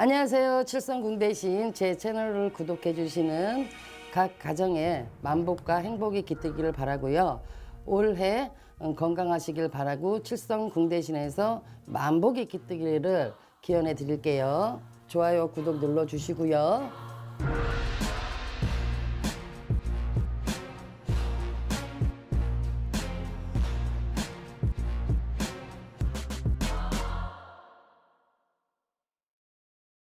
안녕하세요. 칠성궁대신 제 채널을 구독해 주시는 각 가정에 만복과 행복이 깃들기를 바라고요. 올해 음, 건강하시길 바라고 칠성궁대신에서 만복이 깃들기를 기원해 드릴게요. 좋아요, 구독 눌러 주시고요.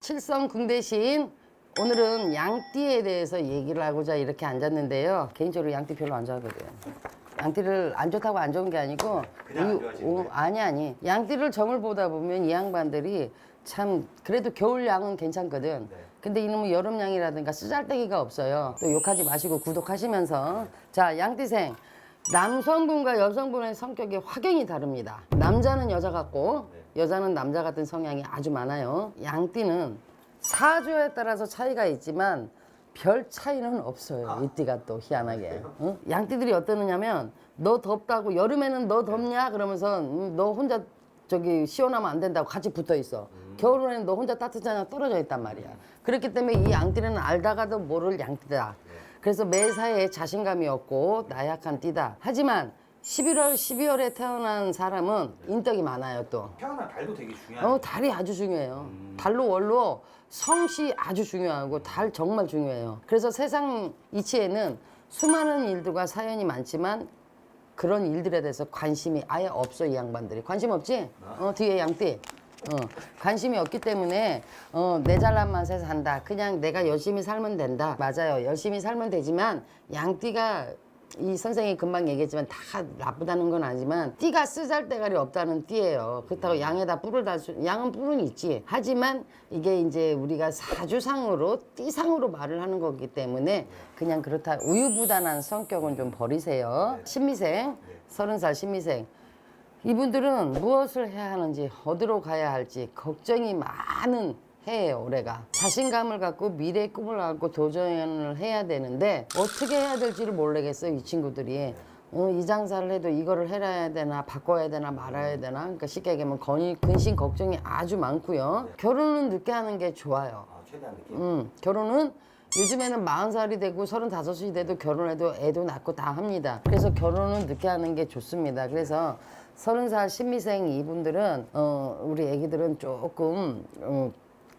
칠성 궁대신 오늘은 양띠에 대해서 얘기를 하고자 이렇게 앉았는데요. 개인적으로 양띠 별로 안 좋아하거든요. 양띠를 안 좋다고 안 좋은 게 아니고 그냥 안 이- 좋아하시는 오? 아니 아니 양띠를 점을 보다 보면 이 양반들이 참 그래도 겨울 양은 괜찮거든. 네. 근데 이놈은 여름 양이라든가 쓰잘데기가 없어요. 또 욕하지 마시고 구독하시면서 자 양띠생 남성분과 여성분의 성격이 확연히 다릅니다. 남자는 여자 같고 여자는 남자 같은 성향이 아주 많아요. 양띠는 사주에 따라서 차이가 있지만 별 차이는 없어요. 이 띠가 또 희한하게. 응? 양띠들이 어떠느냐면 너 덥다고 여름에는 너 덥냐 그러면서 음, 너 혼자 저기 시원하면 안 된다고 같이 붙어 있어. 겨울에는 너 혼자 따뜻하냐 떨어져 있단 말이야. 그렇기 때문에 이 양띠는 알다가도 모를 양띠다. 그래서 매사에 자신감이 없고 나약한 띠다. 하지만 11월, 12월에 태어난 사람은 인덕이 많아요 또. 태어난 달도 되게 중요한 어, 달이 아주 중요해요. 달로 월로 성씨 아주 중요하고 달 정말 중요해요. 그래서 세상 이치에는 수많은 일들과 사연이 많지만 그런 일들에 대해서 관심이 아예 없어 이 양반들이 관심 없지? 어 뒤에 양띠 어 관심이 없기 때문에 어내 잘난 맛에 산다 그냥 내가 열심히 살면 된다 맞아요 열심히 살면 되지만 양띠가 이 선생이 금방 얘기했지만 다 나쁘다는 건 아니지만 띠가 쓰잘데갈이 없다는 띠예요. 그렇다고 양에다 뿔을 달 수, 양은 뿔은 있지. 하지만 이게 이제 우리가 사주상으로 띠상으로 말을 하는 거기 때문에 그냥 그렇다. 우유부단한 성격은 좀 버리세요. 신미생, 서른 살 신미생. 이분들은 무엇을 해야 하는지 어디로 가야 할지 걱정이 많은 해예요 올해가 자신감을 갖고 미래의 꿈을 갖고 도전을 해야 되는데 어떻게 해야 될지를 모르겠어요 이 친구들이 어, 이 장사를 해도 이거를 해야 되나 바꿔야 되나 말아야 되나 그러니까 쉽게 얘기하면 건이, 근심 걱정이 아주 많고요 결혼은 늦게 하는 게 좋아요 아, 최대한 느낌. 음, 결혼은 요즘에는 40살이 되고 35이 돼도 결혼해도 애도 낳고 다 합니다. 그래서 결혼은 늦게 하는 게 좋습니다. 그래서 30살 신미생 이분들은 어, 우리 애기들은 조금 어,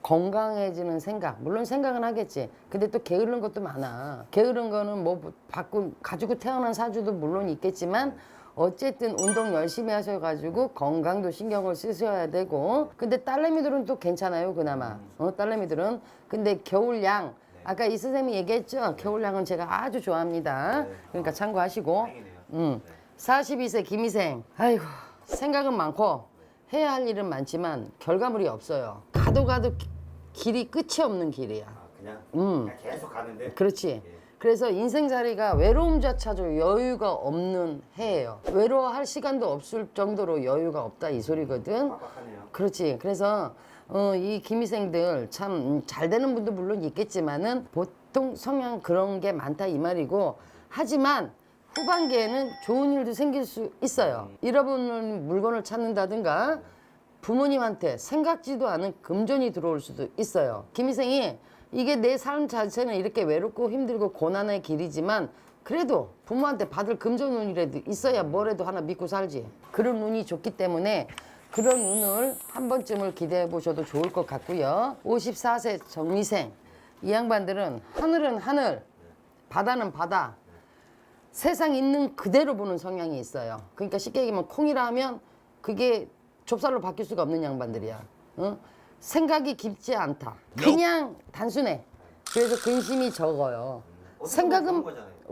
건강해지는 생각. 물론 생각은 하겠지. 근데 또 게으른 것도 많아. 게으른 거는 뭐 바꾸 가지고 태어난 사주도 물론 있겠지만 어쨌든 운동 열심히 하셔가지고 건강도 신경을 쓰셔야 되고. 근데 딸내미들은 또 괜찮아요 그나마. 어 딸내미들은. 근데 겨울양. 아까 이 선생님이 얘기했죠? 겨울양은 제가 아주 좋아합니다. 그러니까 참고하시고. 다행이네요. 음. 42세 김희생. 아이고 생각은 많고 해야 할 일은 많지만 결과물이 없어요 가도 가도 기- 길이 끝이 없는 길이야 아, 그냥, 음. 그냥 계속 가는데. 그렇지. 그래서 인생살이가 외로움조차도 여유가 없는 해예요. 외로워할 시간도 없을 정도로 여유가 없다 이 소리거든. 빡빡하네요. 그렇지. 그래서 어, 이 김희생들 참 잘 되는 분도 물론 있겠지만은 보통 성향 그런 게 많다 이 말이고 하지만 후반기에는 좋은 일도 생길 수 있어요. 잃어버린 물건을 찾는다든가 부모님한테 생각지도 않은 금전이 들어올 수도 있어요. 김희생이 이게 내 삶 자체는 이렇게 외롭고 힘들고 고난의 길이지만 그래도 부모한테 받을 금전 운이라도 있어야 뭐라도 하나 믿고 살지. 그런 운이 좋기 때문에 그런 운을 한 번쯤을 기대해 보셔도 좋을 것 같고요. 54세 정미생 이 양반들은 하늘은 하늘, 바다는 바다. 세상 있는 그대로 보는 성향이 있어요. 그러니까 쉽게 얘기하면 콩이라 하면 그게 좁쌀로 바뀔 수가 없는 양반들이야. 어? 생각이 깊지 않다. 그냥 단순해. 그래서 근심이 적어요. 생각은.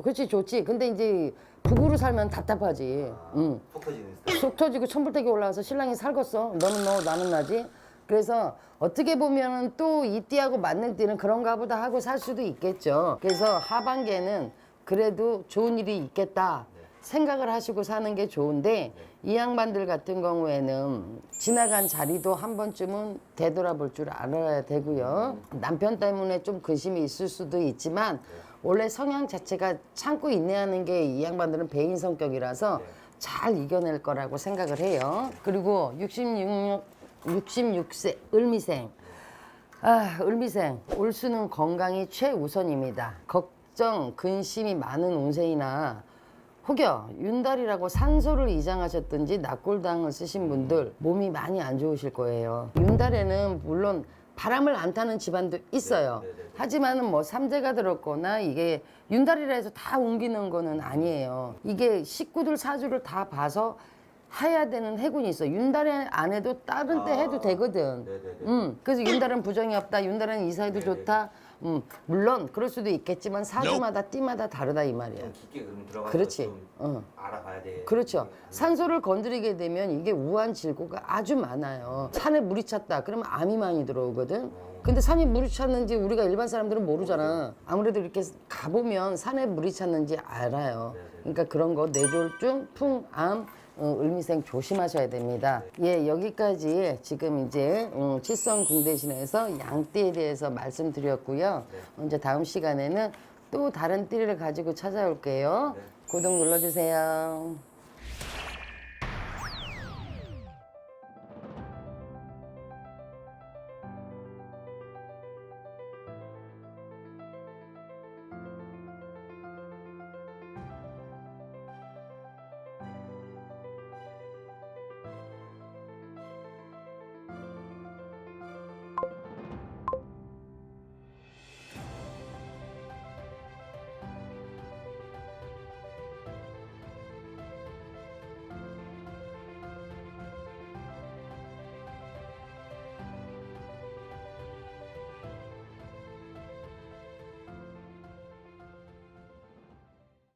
그렇지 좋지. 근데 이제 북으로 살면 답답하지. 응. 속 터지는 스타일. 속 터지고 천불택이 올라와서 신랑이 살겄어. 너는 너 나는 나지. 그래서 어떻게 보면은 또 이 띠하고 맞는 띠는 그런가 보다 하고 살 수도 있겠죠. 그래서 하반기에는 그래도 좋은 일이 있겠다. 생각을 하시고 사는 게 좋은데 이 양반들 같은 경우에는 지나간 자리도 한 번쯤은 되돌아볼 줄 알아야 되고요. 남편 때문에 좀 근심이 있을 수도 있지만 원래 성향 자체가 참고 인내하는 게 이 양반들은 배인 성격이라서 잘 이겨낼 거라고 생각을 해요. 그리고 66, 66세 을미생 아, 을미생. 올 수는 건강이 최우선입니다. 걱정, 근심이 많은 운세이나 혹여 윤달이라고 산소를 이장하셨든지 낙골당을 쓰신 분들 몸이 많이 안 좋으실 거예요. 윤달에는 물론 바람을 안 타는 집안도 있어요. 네, 네, 네. 하지만은 뭐 삼재가 들었거나 이게 윤달이라 해서 다 옮기는 거는 아니에요. 이게 식구들 사주를 다 봐서 해야 되는 해군이 있어. 윤달에 안 해도 다른 때 아. 해도 되거든. 네네네. 음, 그래서 윤달은 부정이 없다. 윤달은 이사해도 네네. 좋다. 음, 물론 그럴 수도 있겠지만 사주마다 띠마다 다르다 이 말이야. 좀 깊게 그럼 들어가서 그렇지. 좀 어. 알아봐야 돼. 그렇죠. 네. 산소를 건드리게 되면 이게 우한 질고가 아주 많아요. 산에 물이 찼다. 그러면 암이 많이 들어오거든. 근데 산에 물이 찼는지 우리가 일반 사람들은 모르잖아. 아무래도 이렇게 가보면 산에 물이 찼는지 알아요. 그러니까 그런 거 뇌졸중, 풍, 암, 어, 을미생 조심하셔야 됩니다. 예, 여기까지 지금 이제 음, 칠성 궁대신에서 양띠에 대해서 말씀드렸고요. 이제 다음 시간에는 또 다른 띠를 가지고 찾아올게요. 구독 눌러주세요.